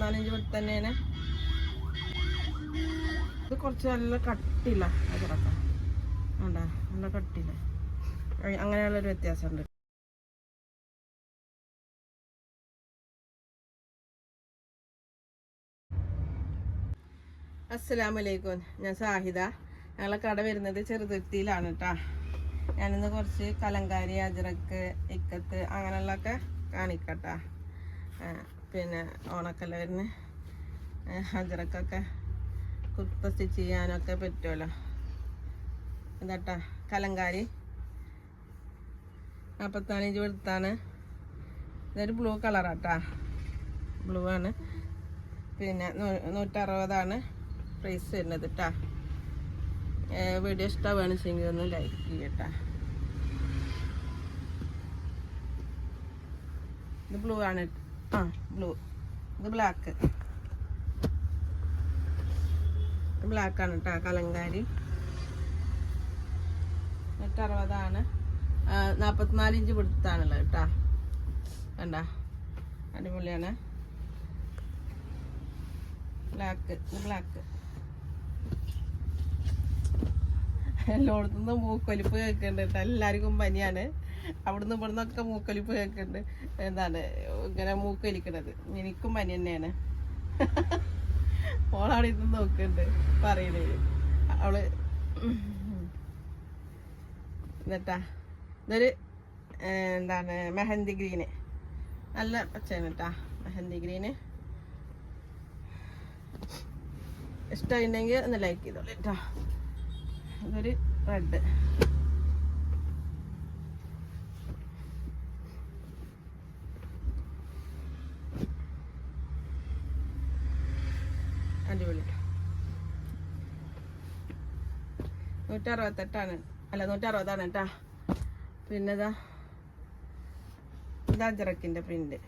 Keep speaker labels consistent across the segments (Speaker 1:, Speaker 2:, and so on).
Speaker 1: നാപ്പത്തിനാലിഞ്ച് മണി തന്നെയാണ്. ഇത് കുറച്ച് നല്ല കട്ടില്ല അതിറക്കാം വേണ്ട നല്ല കട്ടില്ല അങ്ങനെയുള്ളൊരു വ്യത്യാസമുണ്ട്. അസ്സലാമലൈക്കും. ഞാൻ സാഹിദ. ഞങ്ങളെ കട വരുന്നത് ചെറുതുരുത്തിയിലാണ് കേട്ടാ ഞാനിന്ന് കുറച്ച് കലങ്കാരി അജറക്ക് ഇക്കത്ത് അങ്ങനെയുള്ളതൊക്കെ കാണിക്കട്ടാ. പിന്നെ ഓണക്കല്ല വരുന്ന അജറക്കൊക്കെ കുത്ത സ്റ്റിച്ച് ചെയ്യാനൊക്കെ പറ്റുമല്ലോ ഇതാട്ടാ കലങ്കാരി. നാൽപ്പത്തിനാലിഞ്ച് വെളുത്താണ്. ഇതൊരു ബ്ലൂ കളറാട്ടാ. ബ്ലൂ ആണ്. പിന്നെ നൂറ്ററുപതാണ് പ്രൈസ് വരുന്നത് കേട്ടാ വീഡിയോ ഇഷ്ടമാണെന്ന് വെച്ചെങ്കിൽ ഒന്ന് ലൈക്ക് ചെയ്യട്ടാ. ഇത് ബ്ലൂ ആണ് ആ ബ്ലൂ ഇത് ബ്ലാക്ക് ഇത് ബ്ലാക്ക് ആണ് കേട്ടോ കലങ്കാരി. നൂറ്ററുപതാണ്. നാൽപ്പത്തിനാല് ഇഞ്ച് പിടുത്താണല്ലോ കേട്ടാ കണ്ട? അടിപൊളിയാണ്. ബ്ലാക്ക് ബ്ലാക്ക് എല്ലായിടത്തുനിന്നും മൂക്കൊലിപ്പ് കേൾക്കുന്നുണ്ട് കേട്ടോ എല്ലാവർക്കും പനിയാണ്. അവിടുന്ന് ഇവിടുന്നൊക്കെ മൂക്കൊലിപ്പ് കേൾക്കുന്നുണ്ട് എന്താണ് ഇങ്ങനെ മൂക്കൊലിക്കണത്. എനിക്കും പനി തന്നെയാണ്. ഓളവിടെ ഇരുന്ന് നോക്കുന്നുണ്ട് പറയണേ. അവൾ എന്നിട്ടാ ഇതൊരു എന്താണ് മെഹന്തി ഗ്രീന്. നല്ല പച്ചയാണ് കേട്ടാ മെഹന്തി ഗ്രീന്. ഇഷ്ടമുണ്ടെങ്കിൽ ഒന്ന് ലൈക്ക് ചെയ്തോളൂ കേട്ടോ ഇതൊരു റെഡ് അടിപൊളി. നൂറ്ററുപത്തെട്ടാണ്. അല്ല നൂറ്ററുപതാണ് കേട്ടാ പിന്നെ ഇതാ ഇതാ അജറക്കിന്റെ പ്രിന്റ്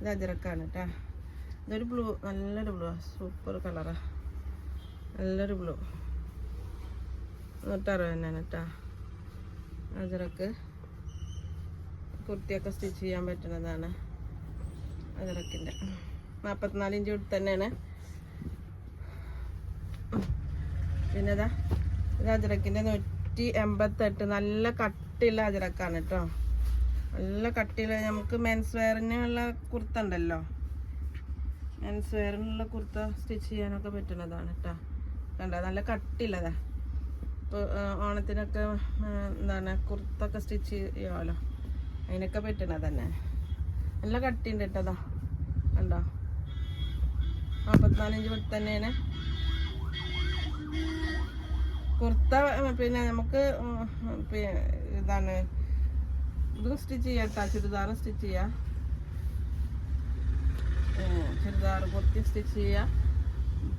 Speaker 1: ഇത് ജിറക്കാണ് കേട്ടാ ഇതൊരു ബ്ലൂ നല്ലൊരു ബ്ലൂ സൂപ്പർ കളറാ നല്ലൊരു ബ്ലൂ നൂറ്ററുപത് തന്നെയാണ് കേട്ടാ അജിറക്ക് കുർത്തിയൊക്കെ സ്റ്റിച്ച് ചെയ്യാൻ പറ്റുന്നതാണ്. അജറക്കിന്റെ നാൽപ്പത്തിനാല് ഇഞ്ച് വിട്ട് തന്നെയാണ്. പിന്നെ ഇതാ ഇത് അജറക്കിന്റെ നൂറ്റി എൺപത്തെട്ട് നല്ല കട്ടിയുള്ള അജറക്കാണ് കേട്ടോ. നല്ല കട്ടിയുള്ള നമുക്ക് മെൻസ് വെയറിനുള്ള കുർത്ത ഉണ്ടല്ലോ. മെൻസ് വെയറിനുള്ള കുർത്ത സ്റ്റിച്ച് ചെയ്യാനൊക്കെ പറ്റുന്നതാണ് കേട്ടോ. കണ്ട? നല്ല കട്ടിയുള്ളതാ. ഇപ്പോൾ ഓണത്തിനൊക്കെ എന്താണ് കുർത്തൊക്കെ സ്റ്റിച്ച് ചെയ്യാമല്ലോ. അതിനൊക്കെ പറ്റണത് തന്നെ. നല്ല കട്ടിയുണ്ട് കേട്ടതാ കണ്ടോ? നാൽപ്പത്തിനാലിഞ്ച് വിട്ട് തന്നെയാണ്. കുർത്ത പിന്നെ നമുക്ക് ഇതാണ്. ഇത് സ്റ്റിച്ച് ചെയ്യാം കേട്ടോ. ചുരിദാർ സ്റ്റിച്ച് ചെയ്യാം. ചുരിദാർ കുർത്തി സ്റ്റിച്ച് ചെയ്യുക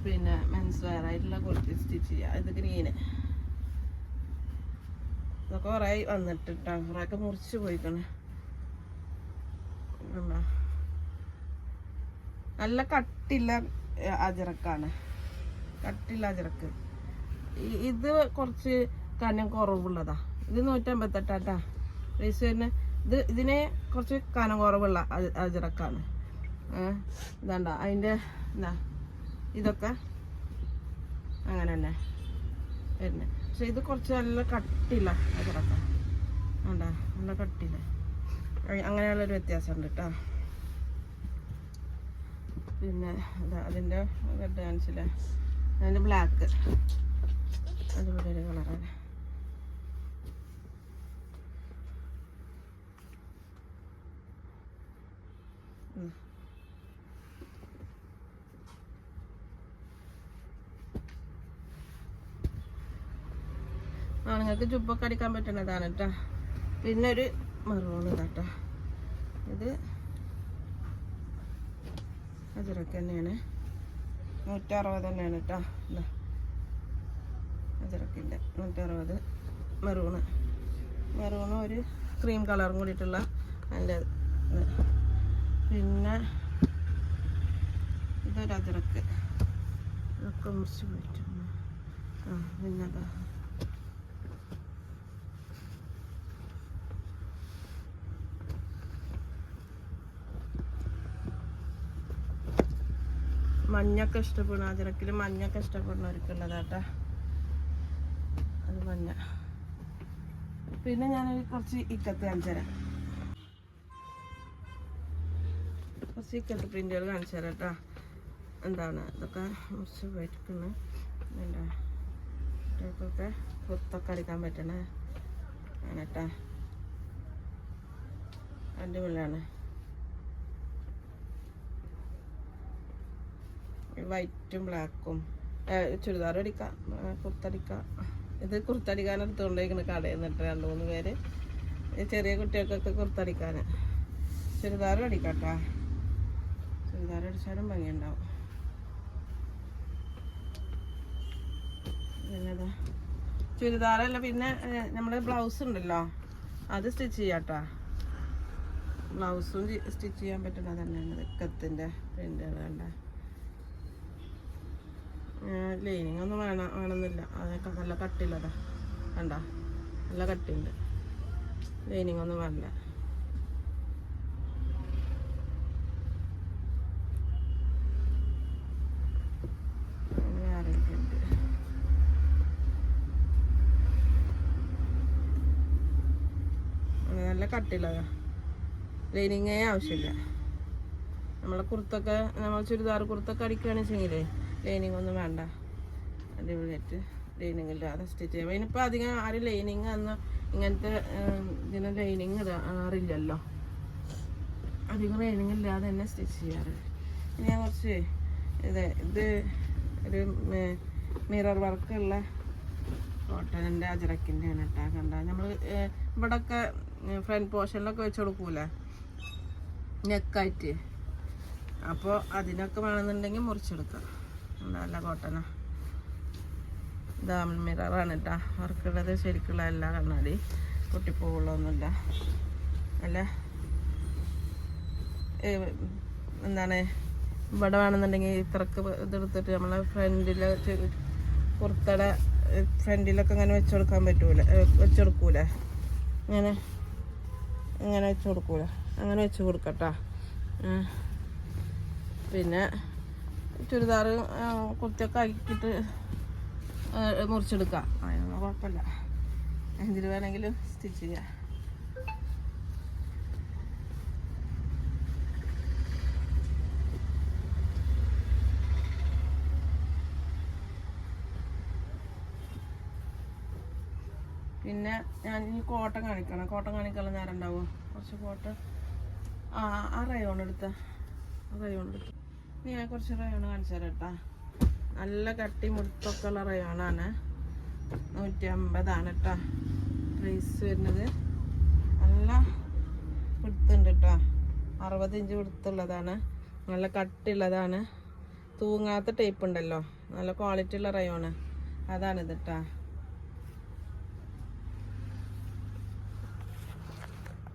Speaker 1: പിന്നെ മെൻസ് വെയർ ആയിട്ടുള്ള കുർത്തി സ്റ്റിച്ച് ചെയ്യുക ഇത് ഗ്രീന് ഇതൊക്കെ കുറേ വന്നിട്ട് കേട്ടോ. കുറേയൊക്കെ മുറിച്ച് പോയിക്കണേ? നല്ല കട്ടില്ല അജറക്കാണ്. കട്ടില്ല അജറക്ക്. ഇത് കുറച്ച് കനം കുറവുള്ളതാ. ഇത് നൂറ്റമ്പത്തെട്ടാട്ടാ. പൈസ തന്നെ ഇത് ഇതിനെ കുറച്ച് കനം കുറവുള്ള അജ- അജറക്കാണ്. ഇതാണ്ട. അതിന്റെ എന്താ ഇതൊക്കെ അങ്ങനെ തന്നെ വരുന്നത് പക്ഷെ ഇത് കുറച്ച് നല്ല കട്ടില്ല അജറക്ക. വേണ്ട നല്ല കട്ടില്ല അങ്ങനെയുള്ളൊരു വ്യത്യാസമുണ്ട് കേട്ടോ പിന്നെ അതിന്റെ റെഡ് അതിന്റെ ബ്ലാക്ക് അതുപോലെ ഒരു കളറാണ്. ആണുങ്ങൾക്ക് ജുബൊക്കെ അടിക്കാൻ പറ്റുന്നതാണ് കേട്ടോ പിന്നെ ഒരു മറൂൺ ഇതാട്ടോ ഇത് അജറക്ക് തന്നെയാണ്. നൂറ്ററുപത് തന്നെയാണ് കേട്ടോ. ഇതാ അജറക്കിന്റെ നൂറ്ററുപത് മെറൂണ്. മെറൂണ് ഒരു ക്രീം കളറും കൂടിയിട്ടുള്ള അതിന്റെ പിന്നെ ഇതൊരു അതിരക്ക് ഇതൊക്കെ മുറിച്ച് പോയിട്ടുണ്ട് ആ പിന്നെ മഞ്ഞൊക്കെ ഇഷ്ടപ്പെടുന്നു അതിരക്കിൽ മഞ്ഞൊക്കെ ഇഷ്ടപ്പെടുന്നവർക്കുള്ളതാട്ടാ. അത് മഞ്ഞ. പിന്നെ ഞാൻ കുറച്ച് ഇക്കത്ത് കാണിച്ചു കുറച്ച് ഇക്കത്ത് പ്രിന്റുകൾ കാണിച്ചു തരാം കേട്ടോ. എന്താണ്? ഇതൊക്കെ കുറച്ച് പോയിരിക്കുന്നു എന്താ? ഇതൊക്കെ കുത്തൊക്കെ അടിക്കാൻ പറ്റണേ ആണ് കേട്ടോ. അടിപൊളിയാണ്. വൈറ്റും ബ്ലാക്കും. ചുരിദാർ അടിക്കാം. കുർത്തടിക്കാം ഇത് കുർത്തടിക്കാൻ എടുത്തുകൊണ്ടിരിക്കുന്ന കടയിൽ നിന്നിട്ട് രണ്ട് മൂന്ന് പേര്. ചെറിയ കുട്ടികൾക്കൊക്കെ കുർത്തടിക്കാൻ ചുരിദാറും അടിക്കാട്ടാ. ചുരിദാർ അടിച്ചാലും ഭംഗിയുണ്ടാവും. പിന്നെതാ. ചുരിദാറല്ല പിന്നെ നമ്മുടെ ബ്ലൗസ് ഉണ്ടല്ലോ. അത് സ്റ്റിച്ച് ചെയ്യാട്ടാ. ബ്ലൗസും സ്റ്റിച്ച് ചെയ്യാൻ പറ്റുന്ന തന്നെയാണ് ഇക്കത്തിന്റെ പ്രിന്റുകൾ കണ്ട. ലൈനിങ് ഒന്നും വേണം വേണമെന്നില്ല. അതൊക്കെ നല്ല കട്ടിയുള്ളതാ കണ്ട? നല്ല കട്ടിയുണ്ട്. ലൈനിങ് ഒന്നും വേണ്ട. നല്ല കട്ടിയുള്ളതാ. ലൈനിങ്ങേ ആവശ്യമില്ല. നമ്മളെ കുർത്തൊക്കെ നമ്മൾ ചുരിദാർ കുർത്തൊക്കെ അടിക്കുകയാണെന്ന് വെച്ചെങ്കിലേ ലൈനിങ് ഒന്നും വേണ്ട. അടിപൊളിയായിട്ട് ലൈനിങ് ഇല്ലാതെ സ്റ്റിച്ച് ചെയ്യാം. ഇനിയിപ്പോൾ അധികം ആരും ലൈനിങ് അന്ന് ഇങ്ങനത്തെ ഇതിന് ലൈനിങ് ഇടാറില്ലല്ലോ അധികം ലൈനിങ് ഇല്ലാതെ തന്നെ സ്റ്റിച്ച് ചെയ്യാറ്. ഇനി ഞാൻ കുറച്ച് ഇത് ഇത് ഒരു മിറർ വർക്കുള്ള കോട്ടണിന്റെ അജറക്കിന്റെ ആണ് ഇട്ടാ കണ്ട? നമ്മൾ ഇവിടെയൊക്കെ ഫ്രണ്ട് പോർഷനിലൊക്കെ വെച്ച് കൊടുക്കൂലേ? നെക്കായിട്ട് അപ്പോൾ അതിനൊക്കെ വേണമെന്നുണ്ടെങ്കിൽ മുറിച്ചെടുക്കാം. നല്ല കോട്ടനാ ഇതാ മിററാണ് കേട്ടോ അവർക്കുള്ളത് ശരിക്കുള്ള എല്ലാ കണ്ണാടി പൊട്ടിപ്പോവുള്ളൊന്നുമില്ല അല്ല? എന്താണ്? ഇവിടെ വേണമെന്നുണ്ടെങ്കിൽ ഇത്രക്ക് ഇതെടുത്തിട്ട് നമ്മളെ ഫ്രണ്ടിൽ പുറത്തട ഫ്രണ്ടിലൊക്കെ ഇങ്ങനെ വെച്ച് കൊടുക്കാൻ പറ്റൂല. വെച്ചെടുക്കൂല വെച്ച് കൊടുക്കൂലേ? ഇങ്ങനെ ഇങ്ങനെ വെച്ച് കൊടുക്കൂല? അങ്ങനെ വെച്ച് കൊടുക്കട്ടാ. പിന്നെ ചുരിദാർ കുർത്തിയൊക്കെ ആക്കിയിട്ട് മുറിച്ചെടുക്കാം. അതിനൊന്നും കുഴപ്പമില്ല എന്തിൽ വേണമെങ്കിലും സ്റ്റിച്ച് ചെയ്യാം. പിന്നെ ഞാൻ ഈ കോട്ടൺ കാണിക്കണം. കോട്ടൺ കാണിക്കാനുള്ള നേരം ഉണ്ടാവുമോ കുറച്ച് കോട്ടൺ. ആ ആ റയോൺ എടുത്ത. റയോൺ എടുത്ത. ഞാൻ കുറച്ച് റയോണ് കാണിച്ചു തരാം നല്ല കട്ടി മുടുത്തൊക്കെ ഉള്ള റയോണാണ് നൂറ്റി അമ്പതാണ് കേട്ടോ. പ്രൈസ് വരുന്നത്. നല്ല പിടുത്തുണ്ട് കേട്ടോ. അറുപത് ഇഞ്ച് പിടുത്തുള്ളതാണ്. നല്ല കട്ടിയുള്ളതാണ്. തൂങ്ങാത്ത ടൈപ്പ് ഉണ്ടല്ലോ. നല്ല ക്വാളിറ്റി ഉള്ള റയോണ് അതാണിത് കേട്ടോ.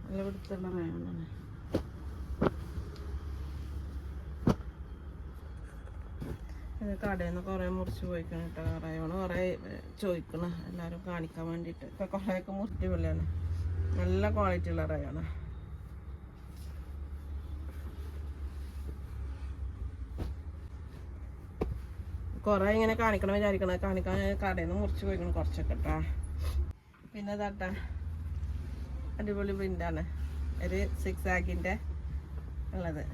Speaker 1: നല്ല പിടുത്തുള്ള റയോണാണ് ഇത് കടയിൽ നിന്ന് കുറേ മുറിച്ച് പോയിക്കണം കേട്ടോ കുറേയോണ് കുറേ ചോദിക്കണം. എല്ലാവരും കാണിക്കാൻ വേണ്ടിയിട്ട്. ഇപ്പം കുറേയൊക്കെ മുറിച്ച് പോലെയാണ് നല്ല ക്വാളിറ്റി ഉള്ള റയാണ് കുറേ ഇങ്ങനെ കാണിക്കണം വിചാരിക്കണം. കാണിക്കാൻ കടയിൽ നിന്ന് മുറിച്ച് പോയിക്കണം കുറച്ചൊക്കെ കേട്ടോ പിന്നെ തട്ട അടിപൊളി പ്രിന്റാണ് ഒരു സിക്സ് ആക്കിന്റെ ഉള്ളത്.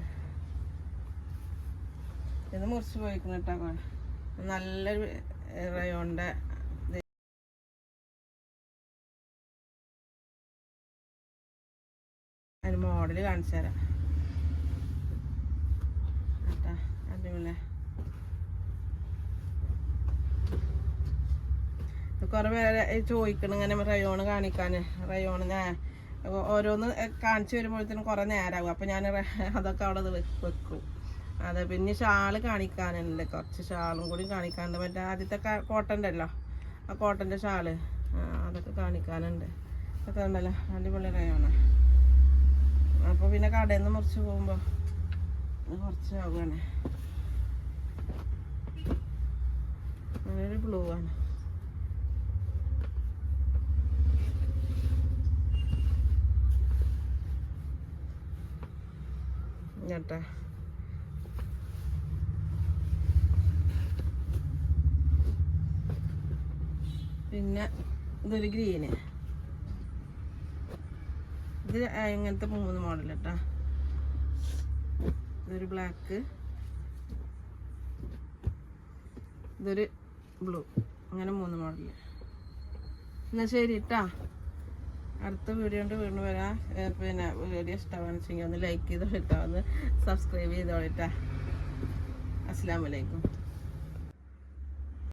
Speaker 1: ഇത് മുറിച്ച് പോയിക്കുന്നു കേട്ടോ നല്ലൊരു റയോണിന്റെ അതിന് മോഡൽ കാണിച്ചു തരാം. കേട്ടാ അടിപൊളി. കുറെ പേരെ ചോദിക്കണം ഇങ്ങനെ റയോണ് കാണിക്കാൻ റയോണ് ഞാൻ ഓരോന്ന് കാണിച്ചു വരുമ്പോഴത്തേനും കുറെ നേരമാകും അപ്പം ഞാൻ അതൊക്കെ അവിടെ വെക്കും. അതെ പിന്നെ ഷാൾ കാണിക്കാനുണ്ട് കുറച്ച് ഷാളും കൂടി കാണിക്കാനുണ്ട്. മറ്റേ ആദ്യത്തെ കോട്ടന്റെ അല്ലോ ആ കോട്ടന്റെ ഷാൾ. അതൊക്കെ കാണിക്കാനുണ്ട്. അതൊക്കെ ഉണ്ടല്ലോ. അടിപൊളി റയോണ് അപ്പോൾ പിന്നെ കടയിൽ നിന്ന് മുറിച്ച് പോകുമ്പോൾ കുറച്ച് ആവുകയാണ്. അങ്ങനൊരു ബ്ലൂ ആണ്. കേട്ടാ പിന്നെ ഇതൊരു ഗ്രീന്. ഇത് ഇങ്ങനത്തെ മൂന്ന് മോഡൽ കേട്ടാ ഇതൊരു ബ്ലാക്ക് ഇതൊരു ബ്ലൂ അങ്ങനെ മൂന്ന് മോഡൽ എന്നാ ശരി കേട്ടാ അടുത്ത വീഡിയോ കൊണ്ട് വീണ്ടും വരാം. പിന്നെ വീഡിയോ ഇഷ്ടമാണെന്ന് വെച്ചെങ്കിൽ ഒന്ന് ലൈക്ക് ചെയ്തോളിട്ടാ ഒന്ന് സബ്സ്ക്രൈബ് ചെയ്തോളിട്ടാ അസ്സാം വലൈക്കും